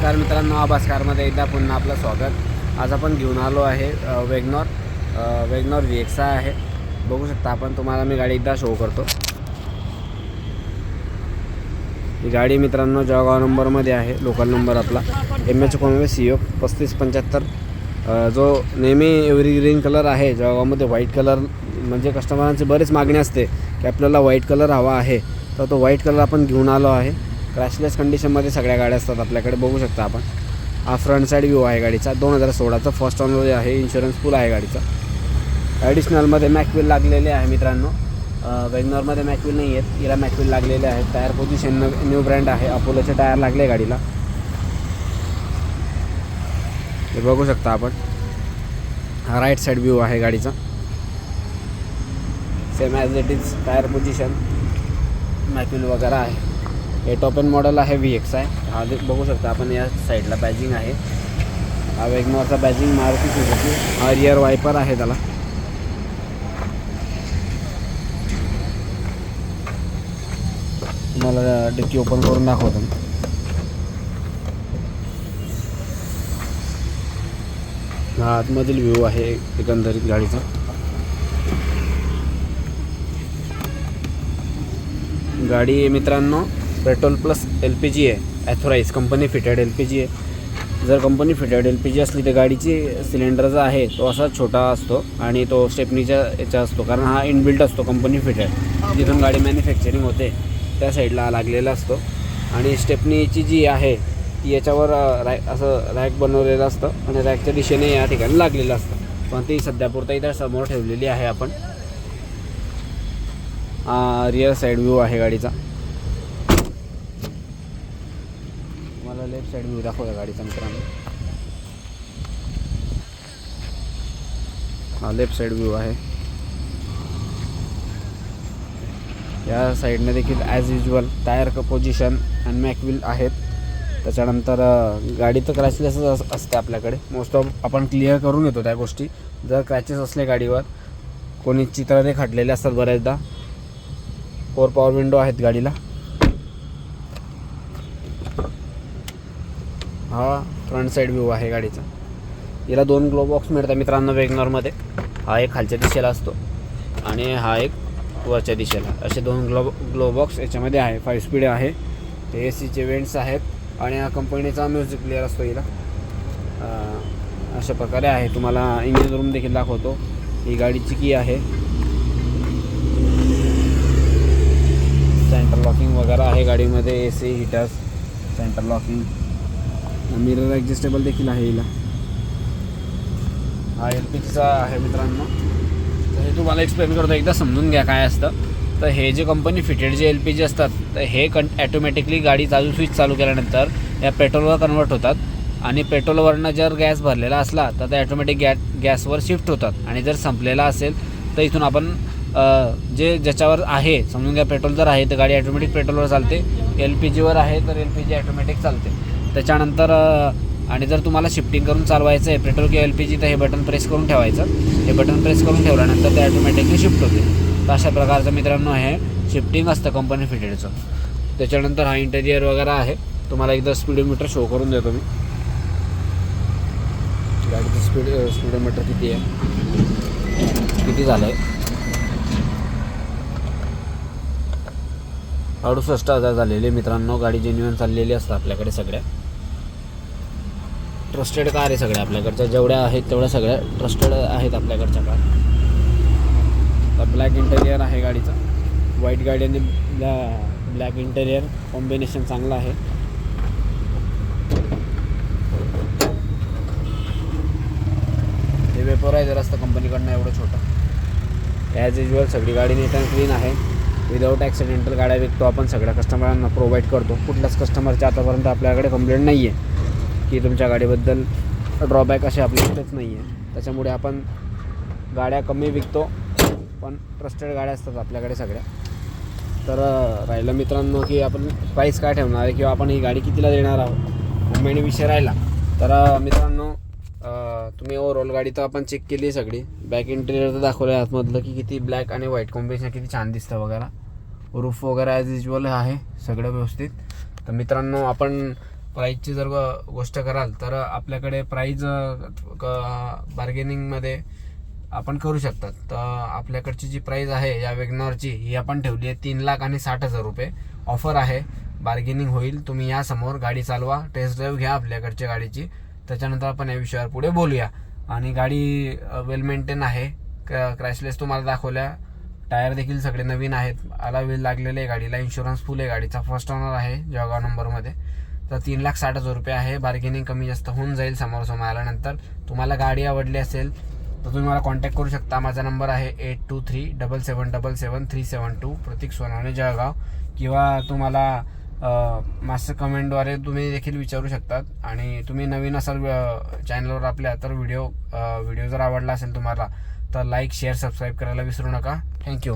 नमस्कार मित्रांनो आभास कारमध्ये एकदा पुन्हा आपलं स्वागत. आज आपण घेऊन आलो आहे वेगनॉर. वेगनॉर व्ही एक्स आहे. बघू शकता आपण तुम्हाला मी गाडी एकदा शो करतो. ही गाडी मित्रांनो जळगाव नंबरमध्ये आहे लोकल नंबर आपला. एम एच कोणवे सी ओ पस्तीस पंच्याहत्तर. जो नेहमी एव्हरी ग्रीन कलर आहे जळगावमध्ये व्हाईट कलर म्हणजे कस्टमरांची बरीच मागणी असते की आपल्याला व्हाईट कलर हवा आहे. तर तो व्हाईट कलर आपण घेऊन आलो आहे. क्रॅशलेस कंडिशनमध्ये सगळ्या गाड्या असतात. आपल्याकडे बघू शकता आपण. हा फ्रंट साईड व्ह्यू आहे गाडीचा. दोन हजार सोळाचा फर्स्ट ऑनर आहे. इन्शुरन्स फुल आहे गाडीचा. ॲडिशनलमध्ये मॅकविल लागलेले आहे मित्रांनो. वेगनॉरमध्ये मॅकविल नाही आहेत हिला मॅकविल लागलेले आहेत. टायर पोझिशन न्यू ब्रँड आहे. अपोलोचे टायर लागले गाडीला. हे बघू शकता आपण. हा राईट साईड व्ह्यू आहे गाडीचा. Same as it is tyre position मॅक्युल वगैरे आहे. हे टॉप एन मॉडेल आहे व्ही एक्स आहे हा बघू शकता आपण या साईडला बॅजिंग आहे. हा वेगनॉरचा बॅजिंग मारुती सुझुकी हा रिअर वायपर आहे त्याला. तुम्हाला डिक्की ओपन करून दाखवतो. हा आतमधील व्ह्यू आहे एकंदरीत गाडीचा. गाडी मित्रांनो. Petrol plus L P G आहे authorise company fitted L P G आहे. जर company fitted L P G असली तर गाडीची सिलेंडर जो आहे तो असा छोटा असतो आणि तो स्टेपनीच्या याचा असतो. कारण हा इनबिल्ट असतो कंपनी फिटेड जिथून गाडी मॅन्युफॅक्चरिंग होते त्या साईडला लागलेला असतो. आणि स्टेपनीची जी आहे ती याच्यावर रॅ रॅक असं रॅक बनवलेलं असतं आणि रॅकच्या दिशेने या ठिकाणी लागलेलं असतं. पण ती सध्यापुरता इथं समोर ठेवलेली आहे आपण. रिअर साईड व्ह्यू आहे गाडीचा तुम्हाला लेफ्ट साईड व्ह्यू दाखवला गाडीचा मित्रांनो हा लेफ्ट साईड व्ह्यू आहे या साईडने देखील ॲज युजल टायर पोझिशन आणि मॅकविल आहेत. त्याच्यानंतर गाडी तर क्रॅचलेसच असते आपल्याकडे. मोस्ट ऑफ आपण क्लिअर करून घेतो त्या गोष्टी. जर क्रॅचेस असले गाडीवर कोणी चित्र ते खटलेले असतात बऱ्याचदा. फोर पॉवर विंडो आहेत गाडीला. हा फ्रंट साईड व्ह्यू आहे गाडीचा. हिला दोन ग्लो बॉक्स मिळतात मित्रांनो वेगनॉरमध्ये. हा एक खालच्या दिशेला असतो आणि हा एक वरच्या दिशेला. असे दोन ग्लो ग्लो बॉक्स याच्यामध्ये आहे. फाईव्ह स्पीड आहे. ए सीचे वेंट्स आहेत आणि हा कंपनीचा म्युझिक प्लेअर असतो हिला अशा प्रकारे आहे. तुम्हाला इंजिन रूम देखील दाखवतो. ही गाडीची की आहे. सेंटर लॉकिंग वगैरे आहे गाडीमध्ये. A C heaters centre locking mirror adjustable देखील आहे हिला. हा एल पी जीचा आहे मित्रांनो. तर हे तुम्हाला एक्सप्लेन करतो एकदा समजून घ्या काय असतं. तर हे जे कंपनी फिटेड जे एल पी जी असतात तर हे कन ॲटोमॅटिकली गाडी चालू स्विच चालू केल्यानंतर या पेट्रोलवर कन्वर्ट होतात. आणि पेट्रोलवरनं जर गॅस भरलेला असला तर ते ॲटोमॅटिक गॅ गॅसवर शिफ्ट होतात. आणि जर संपलेला असेल तर इथून आपण जे ज्याच्यावर आहे समजून घ्या पेट्रोल जर आहे तर गाडी ॲटोमॅटिक पेट्रोलवर चालते. एल पी जीवर आहे तर एल पी जी ॲटोमॅटिक चालते. त्याच्यानंतर आणि जर तुम्हाला शिफ्टिंग करून चालवायचं आहे पेट्रोल किंवा एल पी जी तर हे बटन प्रेस करून ठेवायचं. हे बटन प्रेस करून ठेवल्यानंतर ते ॲटोमॅटिकली शिफ्ट होते तर अशा प्रकारचं मित्रांनो हे शिफ्टिंग असतं कंपनी फिटेडचं त्याच्यानंतर हा इंटेरियर वगैरे आहे. तुम्हाला एकदा स्पीडोमीटर शो करून देतो मी. गाडीचं स्पीड स्पीडोमीटर किती आहे? किती झालं आहे अडुसष्ट हजार झालेले मित्रांनो. गाडी जेन्युअन चाललेली असतं आपल्याकडे सगळ्या. ट्रस्टेड कार आहे सगळ्या आपल्याकडच्या जेवढ्या आहेत तेवढ्या सगळ्या ट्रस्टेड आहेत आपल्याकडच्या कार. तर ब्लॅक इंटेरियर आहे गाडीचा. व्हाईट गाडी आणि ब्लॅ ब्लॅक इंटेरियर कॉम्बिनेशन चांगलं आहे. हे वेपोरायझर असतं कंपनीकडनं एवढं छोटं. ॲज युजल सगळी गाडी नीट अँड क्लीन आहे. विदाऊट ॲक्सिडेंटल गाड्या विकतो आपण सगळ्या. कस्टमरांना प्रोव्हाइड करतो. कुठल्याच कस्टमरच्या आतापर्यंत आपल्याकडे कंप्लेंट नाही आहे की तुमच्या गाडीबद्दल ड्रॉबॅक असे आपल्याकडेच नाही आहे त्याच्यामुळे आपण गाड्या कमी विकतो पण ट्रस्टेड गाड्या असतात आपल्याकडे सगळ्या. तर राहिलं मित्रांनो की आपण प्राईस काय ठेवणार आहे किंवा आपण ही गाडी कितीला देणार आहोत? मुंबईने विषय राहिला. तर मित्रांनो तुम्ही ओव्हरऑल गाडी तर आपण चेक केली आहे सगळी. बॅक इंटेरियर तर दाखवलं आहे आतमधलं की किती ब्लॅक आणि व्हाईट कॉम्बिनेशन किती छान दिसतं वगैरे रूफ वगैरे ॲज युजल आहे सगळं व्यवस्थित. तर मित्रांनो आपण प्राईजची जर गोष्ट कराल तर आपल्याकडे प्राईज बार्गेनिंगमध्ये आपण करू शकतात. तर आपल्याकडची जी प्राईज आहे या वेगनॉरची ही आपण ठेवली आहे तीन लाख आणि साठ हजार रुपये. ऑफर आहे. बार्गेनिंग होईल. तुम्ही या समोर गाडी चालवा. टेस्ट ड्राईव्ह घ्या आपल्याकडच्या गाडीची. त्याच्यानंतर आपण या विषयावर पुढे बोलूया. आणि गाडी वेल मेंटेन आहे. क्रॅशलेस तुम्हाला दाखवल्या. टायर देखील सगळे नवीन आहेत. आला वेल लागलेले गाडीला इन्शुरन्स फुल आहे. गाडीचा फर्स्ट ऑनर आहे. जळगाव नंबरमध्ये तर तीन लाख साठ हजार रुपये आहे. बार्गेनिंग कमी जास्त होऊन जाईल समोर समोर आल्यानंतर. तुम्हाला गाडी आवडली असेल तर तुम्ही मला कॉन्टॅक्ट करू शकता. माझा नंबर आहे eight two three double seven double seven three seven two Pratik Sonawane Jalgaon. किंवा तुम्हाला मास्टर कमेंटद्वारे तुम्ही देखील विचारू शकतात. आणि तुम्ही नवीन असाल चॅनलवर आपल्या तर व्हिडिओ व्हिडिओ जर आवडला असेल तुम्हाला तर लाईक शेअर सबस्क्राईब करायला विसरू नका. थँक्यू